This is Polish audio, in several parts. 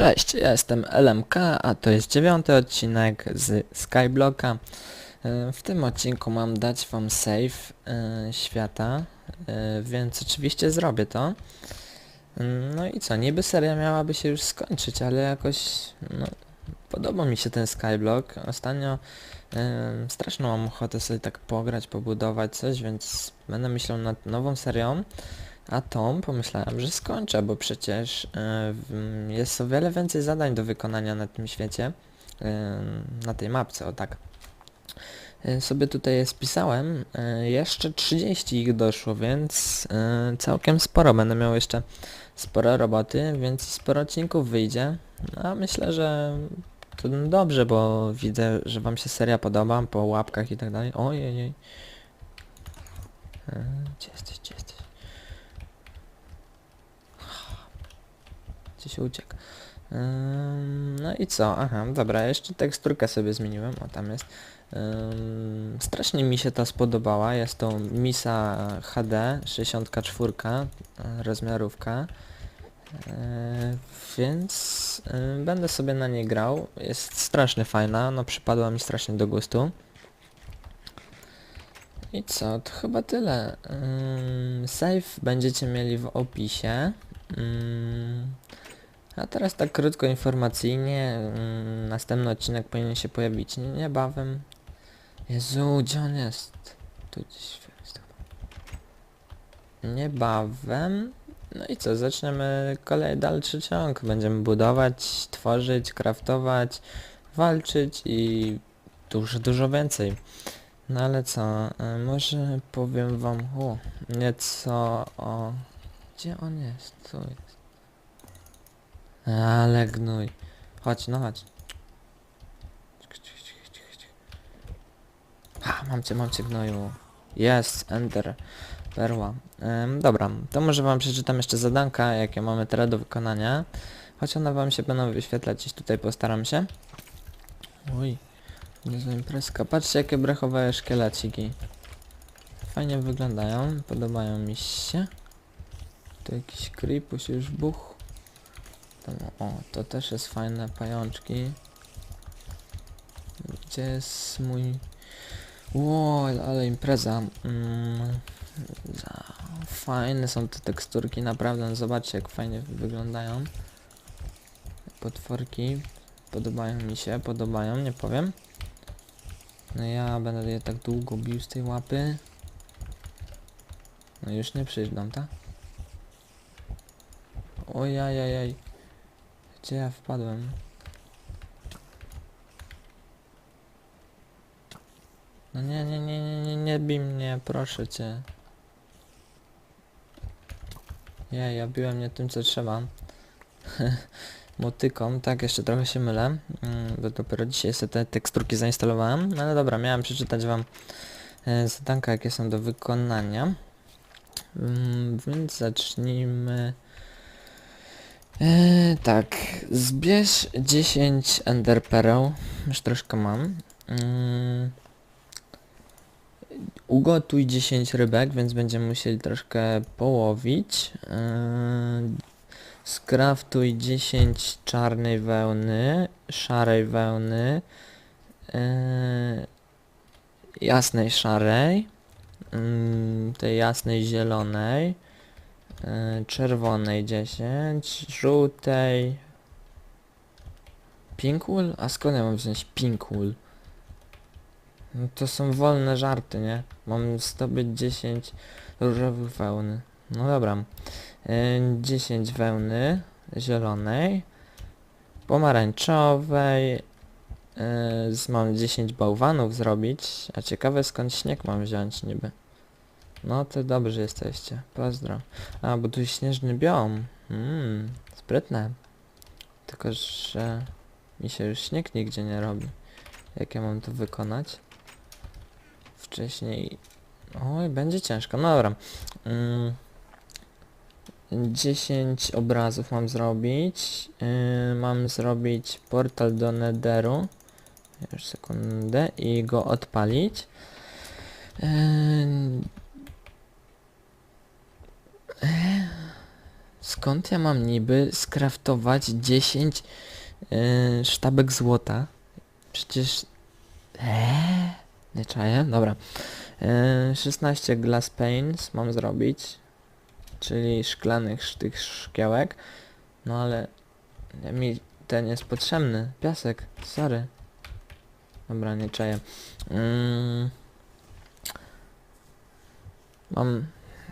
Cześć, ja jestem LMK, a to jest dziewiąty odcinek z Skyblocka. E, W tym odcinku mam dać wam save e, świata, e, więc oczywiście zrobię to. No i co, niby seria miałaby się już skończyć, ale jakoś no, podoba mi się ten Skyblock. Ostatnio straszną mam ochotę sobie tak pograć, pobudować coś, więc będę myślał nad nową serią. A tą pomyślałem, że skończę, bo przecież e, jest o wiele więcej zadań do wykonania na tym świecie, e, na tej mapce, o tak. E, Sobie tutaj je spisałem, jeszcze 30 ich doszło, więc całkiem sporo, będę miał jeszcze sporo roboty, więc sporo odcinków wyjdzie. A myślę, że to dobrze, bo widzę, że wam się seria podoba, po łapkach i tak dalej. Ojej. Gdzie jesteś, gdzie jesteś? Się uciekł? No i co? Aha, dobra, jeszcze teksturkę sobie zmieniłem, o tam jest. Ym, strasznie mi się ta spodobała, jest to Misa HD 64 e, rozmiarówka. E, więc e, będę sobie na niej grał. Jest strasznie fajna, no przypadła mi strasznie do gustu. I co? To chyba tyle. Ym, save będziecie mieli w opisie. Ym, a teraz tak krótko informacyjnie, mm, następny odcinek powinien się pojawić niebawem. Jezu, gdzie on jest? Tu gdzieś jest. Niebawem. No i co, zaczniemy kolej dalszy ciąg. Będziemy budować, tworzyć, kraftować, walczyć i dużo, dużo więcej. No ale co, y, może powiem wam o, nieco o... Gdzie on jest? Tu jest. Ale gnój. Chodź, no chodź. Ha, mam cię, mam cię gnoju. Jest, enter. Perła. Ym, dobra, to może wam przeczytam jeszcze zadanka, jakie mamy teraz do wykonania. Choć one wam się będą wyświetlać, gdzieś tutaj postaram się. Oj, niezła imprezka. Patrzcie, jakie brechowe szkieleciki. Fajnie wyglądają, podobają mi się. Tu jakiś creepuś już buch. Tam, o, to też jest fajne pajączki. Gdzie jest mój... Ło, ale impreza. Mm, za... Fajne są te teksturki, naprawdę. Zobaczcie, jak fajnie wyglądają. Potworki. Podobają mi się, podobają, nie powiem. No ja będę je tak długo bił z tej łapy. No już nie przyjdą, tak? Ojajajaj. Gdzie ja wpadłem? No nie, nie, nie, nie, nie, nie bij mnie, proszę cię. Nie, ja biłem nie tym co trzeba. Motyką, tak, jeszcze trochę się mylę, mm, bo dopiero dzisiaj sobie te teksturki zainstalowałem. No ale dobra, miałem przeczytać wam e, zadanka, jakie są do wykonania. Mm, więc zacznijmy. Eee, tak, zbierz 10 ender pearl, już troszkę mam. Mm, ugotuj 10 rybek, więc będziemy musieli troszkę połowić. Eee, skraftuj 10 czarnej wełny, szarej wełny, eee, jasnej szarej, mm, tej jasnej zielonej. E, czerwonej 10, żółtej Pinkwool? A skąd ja mam wziąć Pinkwool? No to są wolne żarty, nie? Mam zdobyć 10 różowych wełny. No dobra. E, 10 wełny zielonej, pomarańczowej, e, mam 10 bałwanów zrobić, a ciekawe skąd śnieg mam wziąć niby. No to dobrze jesteście. Pozdro. A, bo tu śnieżny biom. Mmm, sprytne. Tylko, że mi się już śnieg nigdzie nie robi. Jak ja mam to wykonać? Wcześniej... Oj, będzie ciężko. No dobra. Mm, 10 obrazów mam zrobić. Yy, mam zrobić portal do Netheru. Już sekundę. I go odpalić. Yy, skąd ja mam niby skraftować 10 yy, sztabek złota? Przecież... Eee? Nie czaję? Dobra. Yy, 16 glass panes mam zrobić, czyli szklanych sz- tych szkiełek. No ale mi ten jest potrzebny. Piasek, sorry. Dobra, nie czaję. Mm. Mam...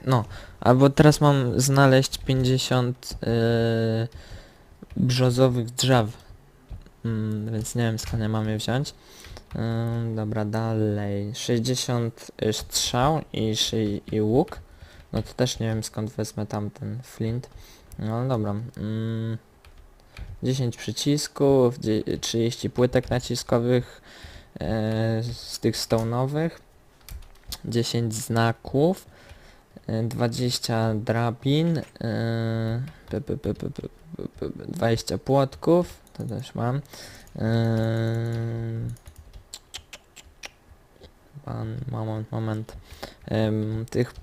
No, albo teraz mam znaleźć 50 yy, brzozowych drzew. Mm, więc nie wiem skąd ja mam je wziąć. Ym, dobra, dalej. 60 y, strzał i, i łuk. No to też nie wiem skąd wezmę tamten flint. No dobra. Mm, 10 przycisków, dzie- 30 płytek naciskowych e, z tych stone'owych, 10 znaków, 20 drabin, e, p- p- p- p- p- p- p- 20 płotków, to też mam. Pan, moment, moment. Em, tych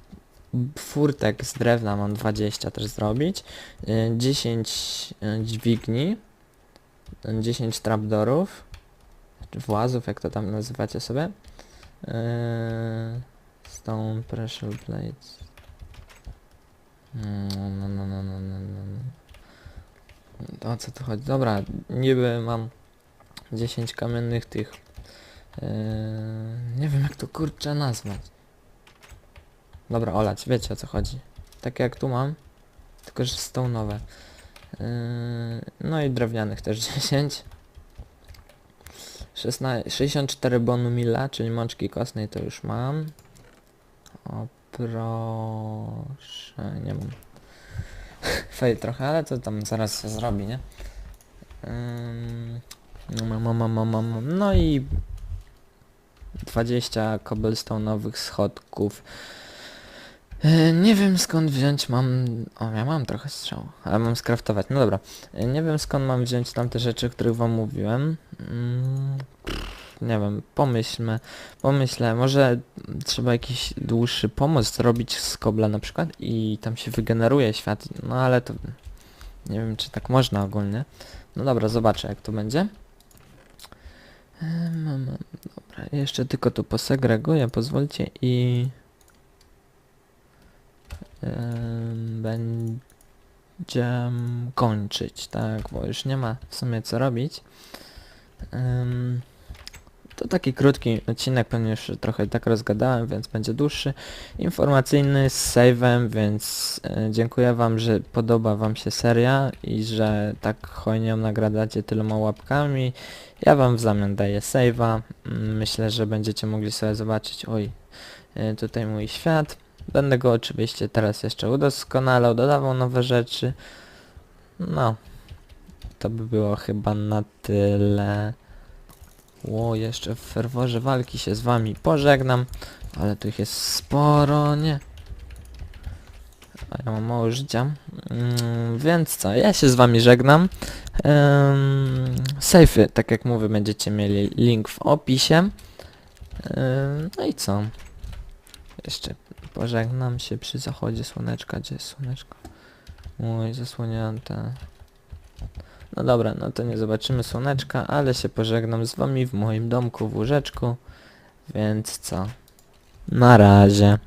furtek z drewna mam 20 też zrobić. Y, 10 y, dźwigni. y, 10 trapdorów. Czy włazów, jak to tam nazywacie sobie. Stone pressure plates. No, no, no, no, no, no, no. no. O co tu chodzi? Dobra, niby mam 10 kamiennych tych. Yy, nie wiem jak to kurczę nazwać. Dobra, olać, wiecie o co chodzi. Tak jak tu mam, tylko że stone'owe. Yy, no i drewnianych też 10. 16, 64 bonu mila, czyli mączki kostnej to już mam. O proszę, nie mam. Fail trochę, ale to tam zaraz się zrobi, nie? No. No i 20 cobblestone'owych schodków. E, Nie wiem skąd wziąć mam... O, ja mam trochę strzał, ale mam skraftować. No dobra. E, Nie wiem skąd mam wziąć tamte rzeczy, o których wam mówiłem. Mm, nie wiem, pomyślmy. Pomyślę, może trzeba jakiś dłuższy pomost zrobić z kobla na przykład i tam się wygeneruje świat. No ale to... Nie wiem czy tak można ogólnie. No dobra, zobaczę jak to będzie. Dobra, jeszcze tylko tu posegreguję, pozwólcie i... Będziemy kończyć, tak, bo już nie ma w sumie co robić. Ym, to taki krótki odcinek, pewnie już trochę tak rozgadałem, więc będzie dłuższy. Informacyjny z save'em, więc y, dziękuję wam, że podoba wam się seria i że tak hojnie nagradzacie tyloma łapkami. Ja wam w zamian daję save'a. Mm, Myślę, że będziecie mogli sobie zobaczyć, oj, y, tutaj mój świat. Będę go oczywiście teraz jeszcze udoskonalał, dodawał nowe rzeczy. No, to by było chyba na tyle. Ło, jeszcze w ferworze walki się z wami pożegnam, ale tu ich jest sporo, nie? A ja mam mało życia. Mm, więc co, ja się z wami żegnam. Um, sejfy, tak jak mówię, będziecie mieli link w opisie. No i co? Jeszcze pożegnam się przy zachodzie słoneczka. Gdzie jest słoneczko? Oj, zasłonięte. No dobra, no to nie zobaczymy słoneczka, ale się pożegnam z wami w moim domku w łóżeczku. Więc co? Na razie.